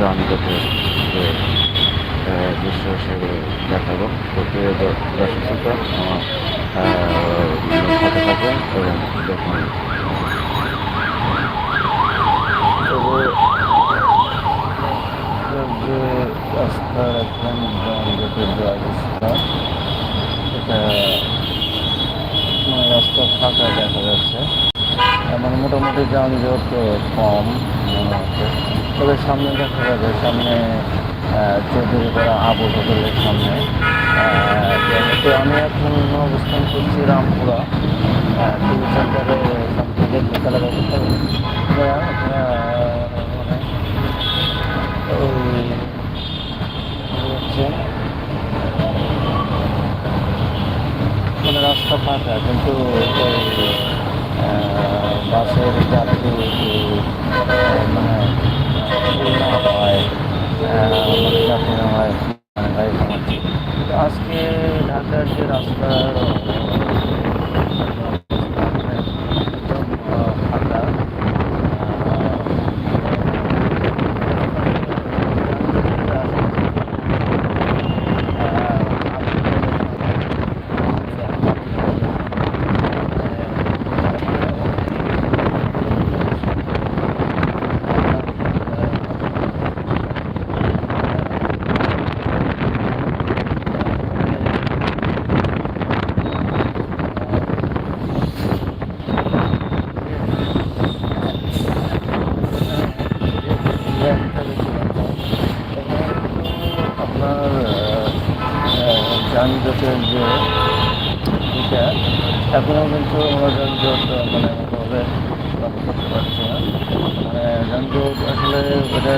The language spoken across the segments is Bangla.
যানজটের যে দৃশ্য সেগুলো দেখাবো। তো দর্শক শ্রোতা, আমার যে রাস্তা এখন যানজটের যে এটা রাস্তা ফাঁকা দেখা যাচ্ছে। মানে মোটামুটি যানজট কম মনে হচ্ছে। তবে সামনে দেখা যাবে, সামনে চৌধুরী করা আবু হোটেলের সামনে। তো আমি এখন অবস্থান করছি রামপুরা। টিভি সেন্টারে সামনে দেখতে তাহলে ব্যবস্থা মানে মানে রাস্তা ফাঁকা, কিন্তু বাসের যাত্রী মানে যাত্রী হয় মানে আজকে ঢাকার যে রাস্তা একদম আহ, ফাঁকা আপনার আহ, যানজটের যে এটা এখনও কিন্তু যানজট মানে ভাবে লক্ষ্য করতে পারছি না। মানে যানজট আসলে এটা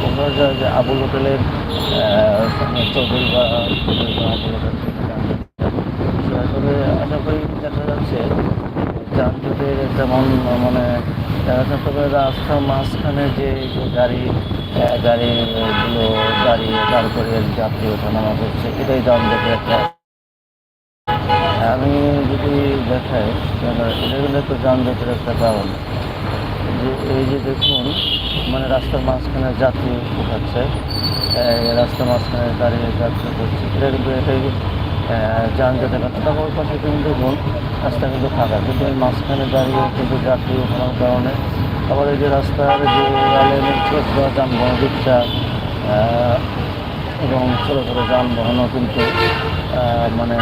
বোঝা যায় যে আবুল হোটেলের চৌধুরী বা আবুল হোটেল আসলে আশা করি দেখা যাচ্ছে যানজটের তেমন মানে দেখা তবে রাস্তার মাঝখানে যে গাড়ি গাড়িগুলো দাঁড়িয়ে তারপরে যাত্রী ওঠানামা করছে এটাই যানজটের একটা আমি যদি দেখাই এটা একটা যানজটের একটা কারণ। যে এই যে দেখুন মানে রাস্তার মাঝখানে যাত্রী উঠাচ্ছে রাস্তার মাঝখানে দাঁড়িয়ে যাত্রী করছে, এটা কিন্তু এটাই যানজটের কারণ তারপর ওই পাশে কিন্তু দেখুন, রাস্তা কিন্তু ফাঁকা, কিন্তু এই মাঝখানে দাঁড়িয়ে কিন্তু যাত্রী ওঠানোর কারণে আবার এই যে রাস্তার যে যানবাহন রিক্সা এবং ছোটো ছোটো যানবাহনও কিন্তু মানে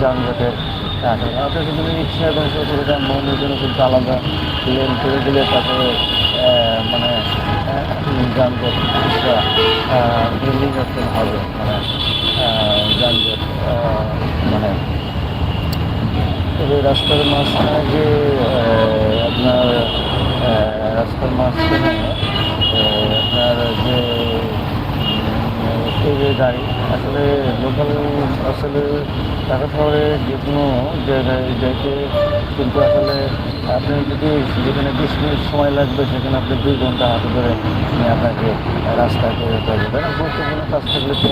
যানজটের কাটে অর্থাৎ কিন্তু রিক্সা ছোটো ছোটো যানবাহনের জন্য কিন্তু আলাদা লেন করে দিলে তারপরে মানে যানজট কিছুটা রিলিজেশন হবে। মানে যানজট মানে তবে রাস্তার মাঝখানে যে আপনার রাস্তার মাঝখানে আপনার যে গাড়ি, আসলে লোকাল আসলে ঢাকা শহরে যে কোনো জায়গায় যাইতে, কিন্তু আসলে আপনি যদি যেখানে বিশ মিনিট সময় লাগবে, সেখানে আপনি দুই ঘণ্টা হাতে ধরে আপনাকে রাস্তায় করে হবে তাই গুরুত্বপূর্ণ কাজ থাকলে তো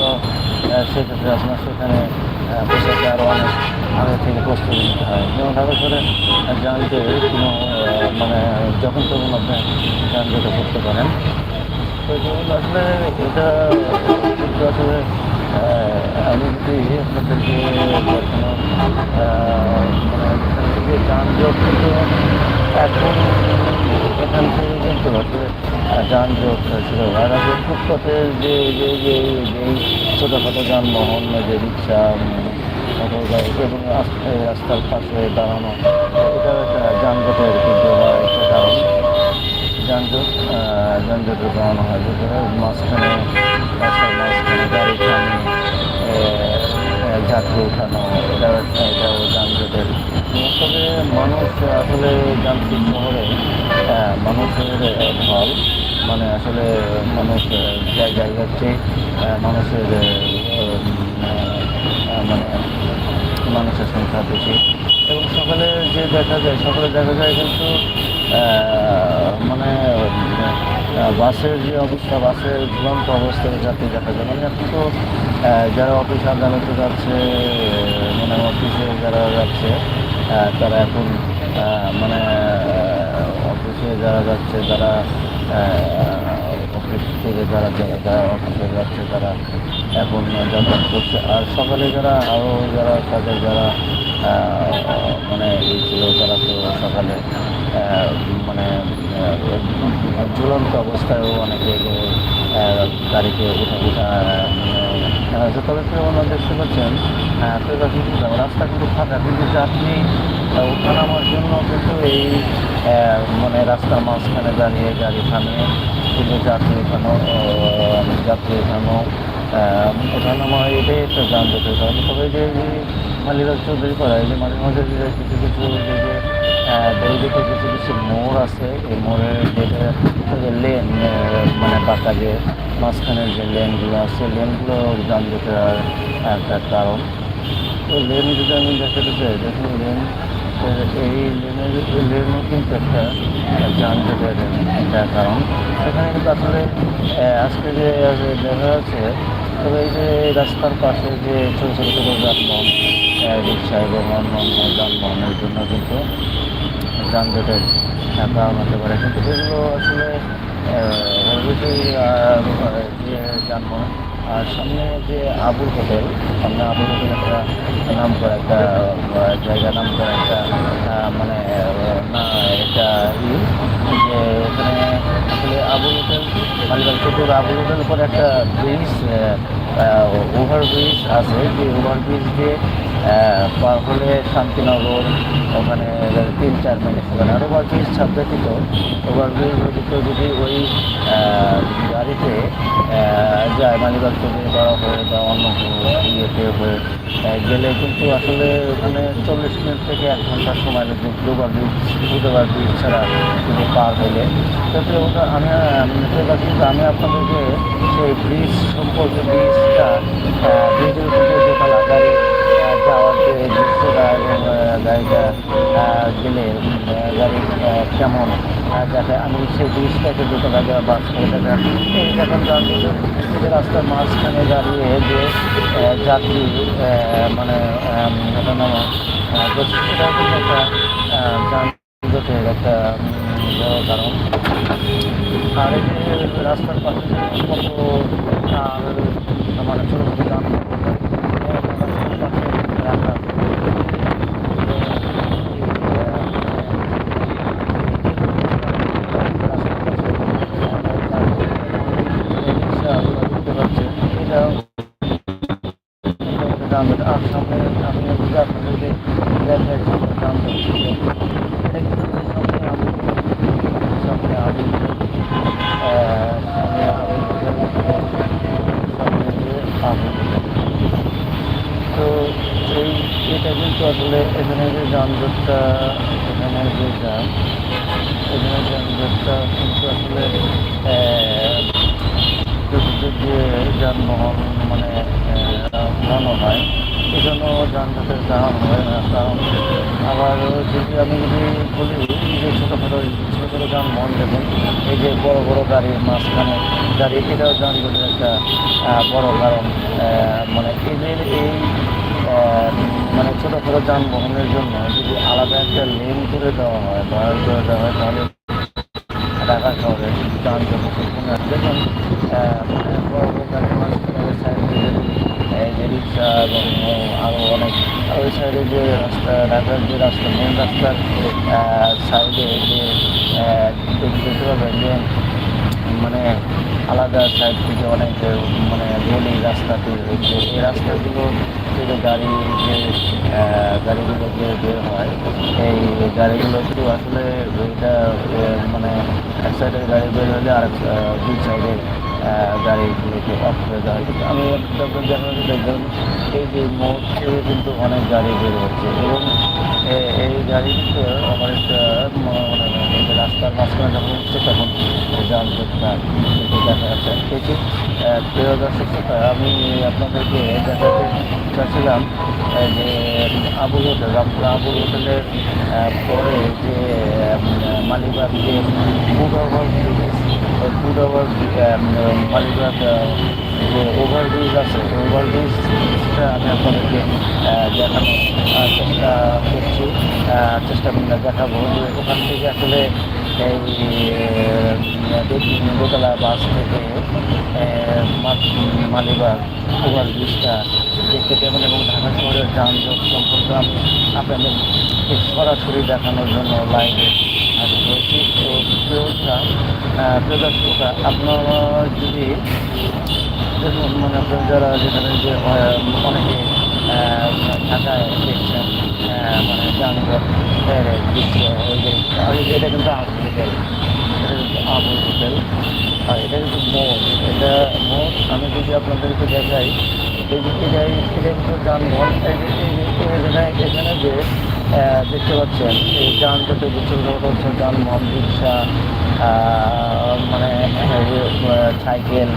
সেক্ষেত্রে আপনার সেখানে পোশাকে আরও অনেক আগে থেকে প্রস্তুতি নিতে হয়। যেমন ঢাকা শহরে জানতে কোনো মানে যখন তখন আপনি যানজটে করতে পারেন। তো আসলে এটা আসলে থেকে যানজট কিন্তু এখন এখান থেকে কিন্তু আসলে যানজট ছিল আর আগে যে যে ছোটোখাটো যানবাহন যে রিক্সা মোটর গাড়ি এবং রাস্তার পাশে দাঁড়ানো এটা একটা যানজটের কিন্তু একটা কারণ যানজট যানজটের কারণ হয় যে মাঝখানে রাস্তার মাঝখানে গাড়ি থামিয়ে আহ, যাত্রী এটা এটাও যানজটের তবে মানুষ আসলে যান্ত্রিক শহরে মানুষের ঢল মানে আসলে মানুষ জায়গায় যাচ্ছে মানুষের মানে মানুষের সংখ্যা বেশি এবং সকালে যে দেখা যায় সকালে দেখা যায় কিন্তু মানে বাসের যে অবস্থা, বাসের ঝুলন্ত অবস্থায় যাত্রী যায়। মানে এখন তো যারা অফিস আদালতে যাচ্ছে মানে অফিসে যারা যাচ্ছে তারা এখন মানে অফিসে যারা যাচ্ছে, তারা অফিস থেকে যারা যারা অফিসে যাচ্ছে, তারা এখন যাতায়াত করছে। আর সকালে যারা আরও যারা তাদের যারা মানে এই ছিল, তারা তো সকালে মানে ঝুলন্ত অবস্থায়ও অনেকে গাড়িতে উঠে উঠা যাচ্ছে তবে আমরা দেখতে পাচ্ছেন তো কিন্তু রাস্তা কিন্তু ফাঁকা কিন্তু আহ, ওঠানামার জন্য কিন্তু এই মানে রাস্তার মাঝখানে দাঁড়িয়ে গাড়ি থামিয়ে কিন্তু যাত্রী আহ, যাত্রী আহ, ওঠানামা এটাই একটা যানজটের কারণ। তবে যে মালিবাগ চৌধুরী করা এই যে মাঝে মাঝে কিছু কিছু যে দৈদিকে কিছু কিছু মোড় আছে, এই মোড়ের যেটা লেন মানে বাঁকা যে মাঝখানের যে লেনগুলো আছে লেনগুলো যানজটের একটা কারণ। তো লেন যদি আমি দেখাতে চাই, দেখুন লেন এই লেনের এই লেনও কিন্তু একটা যানজটের একটা কারণ। সেখানে কিন্তু আসলে আজকে যে দেখা যাচ্ছে, তবে এই যে রাস্তার পাশে যে ছোটো ছোটো ছোটো যানবাহন রিক্সা এবং অন্যান্য যানবাহনের জন্য কিন্তু যানজটের কারণ হতে পারে। কিন্তু এগুলো আসলে যে যানবাহন আর সামনে যে আবুল হোটেল, সামনে আবুল হোটেল একটা নাম করা, একটা জায়গা নাম করা একটা মানে না, একটা ই, যে ওখানে আসলে আবুল হোটেল, মালিবাগ চতুর আবুল হোটেল উপরে একটা ব্রিজ ওভার ব্রিজ আছে। যে ওভার ব্রিজ দিয়ে পার হলে শান্তিনগর ওখানে তিন চার মিনিট ওখানে আর ওভার ব্রিজ ছাদ ব্যতীত যদি ওই গাড়িতে যায় মালিবাগ থেকে বা হয়ে বা অন্য ইয়েতে হয়ে গেলে কিন্তু আসলে ওখানে চল্লিশ মিনিট থেকে এক ঘণ্টার সময় লাগবে। ওভার ব্রিজ ওভার ব্রিজ ছাড়া কিন্তু পার হলে। তবে ওটা আমি কিন্তু আমি আপনাদেরকে সেই ব্রিজ সম্পর্কে ব্রিজটা ব্রিজের উপরে যে তালা গাড়ি আহ, যাওয়ার যে দৃশ্যটা এবং গাড়িটা গেলে গাড়ি কেমন? দেখে আমি সেই ব্রিজটাকে দুটো গাড়ি বাস করে দেখা এই দেখেন রাস্তার মাঝখানে দাঁড়িয়ে যে যাত্রী মানে করছে কিন্তু একটা যানজটের একটা বড় কারণ। আর রাস্তার পাশে কত মানে ছোটো ছোটো রাখা আর সামনে আমি যদি আপনাদেরকে দেখাই সামনে দাম দিচ্ছি এটা কিন্তু সামনে আমি সামনে আমি সামনে আমি সামনে যে আমি তো এই, এটা কিন্তু আসলে এখানে যে যানজটটা, এখানে যে যান, এখানে যানজটটা কিন্তু আসলে যে যানবাহন মানে ঘন হয়। সেজন্য যানজটের কারণ হয় না, কারণ আবার যদি আমি যদি বলি যে ছোটোখাটো ছোটো ছোটো যানবাহন দেখুন এই যে বড় বড় গাড়ির মাঝখানে গাড়ি এটাও যানজটের একটা বড় কারণ মানে এদের এই মানে ছোটো ছোটো যানবাহনের জন্য যদি আলাদা একটা লেন করে দেওয়া হয়, বা করে দেওয়া হয়, তাহলে ঢাকা শহরে যানজট সম্পূর্ণ দেখুন মানে বড় বড় গাড়ির মাঝখানে সাইড রিক্সা এবং আরও অনেক, আর ওই সাইডে যে রাস্তা, ঢাকার যে রাস্তা মেন রাস্তার সাইডে যে দেখতে পাবেন যে মানে আলাদা সাইড থেকে অনেক মানে গলি রাস্তা তৈরি হয়েছে এই রাস্তাগুলো থেকে গাড়ি যে গাড়িগুলো যে বের হয়, এই গাড়িগুলো একটু আসলে এটা মানে এক সাইডের গাড়ি বের হলে আর দুই সাইডে গাড়িগুলোকে অফ করে দেওয়া হয়। কিন্তু আমি যখন দেখবেন এই যে থেকে কিন্তু অনেক গাড়ি বের হচ্ছে এবং এই গাড়ি কিন্তু আমার একটা রাস্তার মাঝখানে যখন হচ্ছে তখন কিন্তু দেখা যাচ্ছে আহ, প্রিয় দর্শক আমি আপনাদেরকে দেখাতে চাচ্ছিলাম যে আবু হোটেল রামপুরা আবুল হোটেলের পরে যে মালিবাগ যে ওই ফুড ওভার মালিবাগ যে ওভারব্রিজ আছে ওভারব্রিজটা আমি আপনাদেরকে দেখানোর চেষ্টা করছি চেষ্টা দেখাবো যে ওখান থেকে আসলে এই দোতলা বাস থেকে মালিবাগ ওভার ব্রিজটা দেখতে পাবেন এবং ঢাকা শহরের যানজট সম্পর্কে আমি আপনাদের সরাসরি দেখানোর জন্য লাইভে হাজির হয়েছি তো প্রিয়দর্শকরা আপনারা যদি মানে আপনারা যারা যেখানে যে অনেকে ঢাকায় দেখছেন মানে আর এটা কিন্তু হোটেল। এটা কিন্তু আবু আর এটা কিন্তু মোড় এটা মোড় আমি যদি আপনাদেরকে দেখাই এই যে এটা কিন্তু যানবাহন এখানে যে দেখতে পাচ্ছেন, এই যানজটের বিষয়গুলো হচ্ছে যানবাহন রিক্সা মানে সাইকেল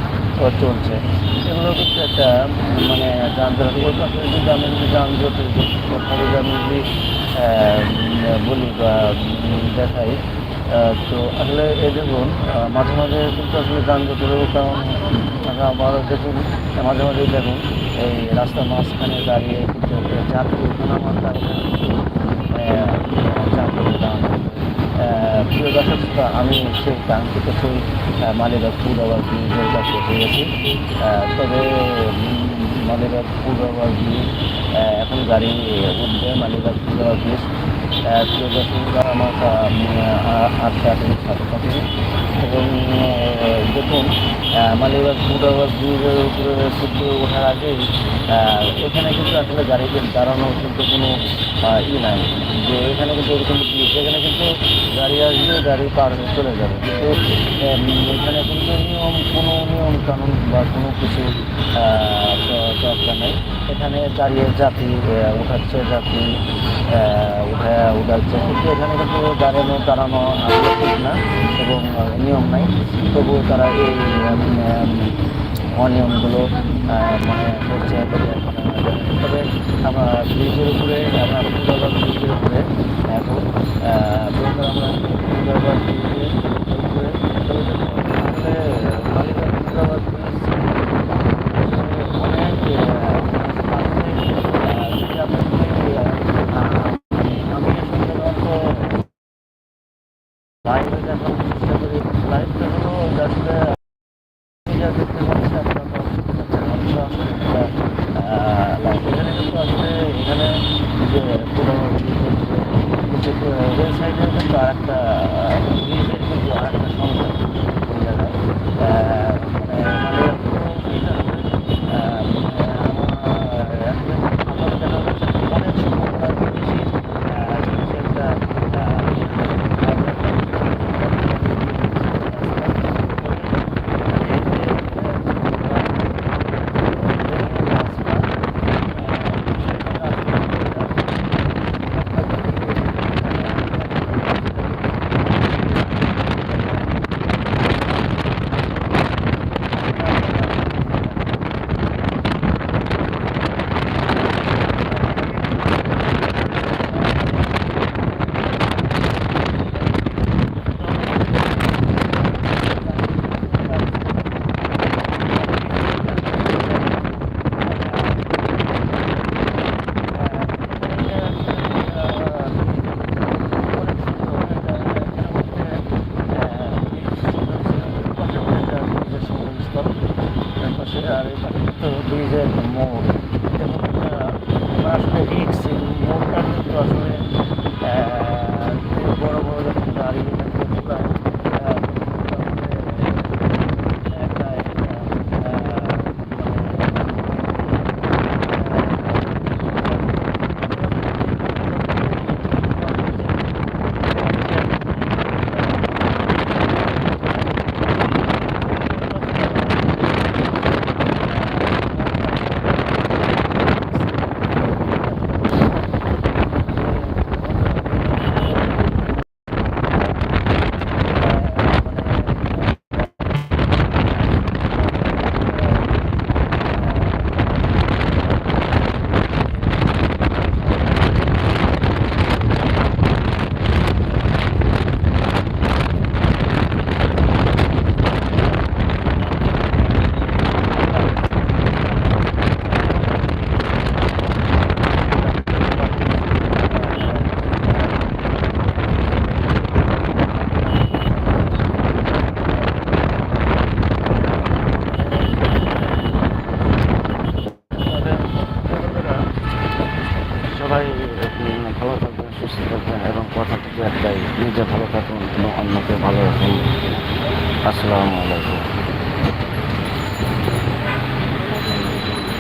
চলছে। এগুলো কিন্তু একটা মানে যানজট ওই পাশে যদি আমি যদি যানজটের কথা যদি বলি বা দেখাই তো আসলে এই দেখুন মাঝে মাঝে কিন্তু আসলে যানজটেরও কারণ আবার দেখুন, মাঝে মাঝে দেখুন, এই রাস্তার মাঝখানে দাঁড়িয়ে কিন্তু যাত্রী কারণে কিন্তু প্রিয় দর্শক শ্রোতা, আমি সেই কাঙ্ক্ষিত সেই মালিবাগ আওয়ার ব্রিজের কাছে গেছি তবে মালিবাগ আওয়ার ব্রিজ এখন গাড়ি উঠবে মালিবাগ আওয়ার ব্রিজ প্রিয় দর্শক আমার আটটা সাথে সাথে এবং আহ, মালিবাগ আওয়ার ব্রিজের উপরে কিন্তু ওঠার আগেই এখানে কিন্তু আসলে গাড়িতে দাঁড়ানোর কিন্তু কোনো ই নাই। যে এখানে কিন্তু এরকম এখানে কিন্তু গাড়ি আসবে গাড়ি পার হয়ে চলে যাবে। কিন্তু এখানে কিন্তু নিয়ম কোনো নিয়ম কানুন বা কোনো কিছু দরকার নেই। এখানে দাঁড়িয়ে আহ, উঠাচ্ছে জাতি উঠে উঠাচ্ছে। কিন্তু এখানে কিন্তু দাঁড়ানো দাঁড়ানো আসলে ঠিক না এবং নিয়ম নাই। তবুও তারা এই অনিয়মগুলো মানে করছে তবে আমরা ব্রিজের উপরে আমরা ফুলবাগান ব্রিজের উপরে এখন আমরা সাধারণত লাইভে লাইভ আসলে যা দেখতে। এখানে কিন্তু আসলে এখানে যে পুরো কিন্তু রেল সাইডে কিন্তু একটা ব্রিজের কিন্তু আর মানে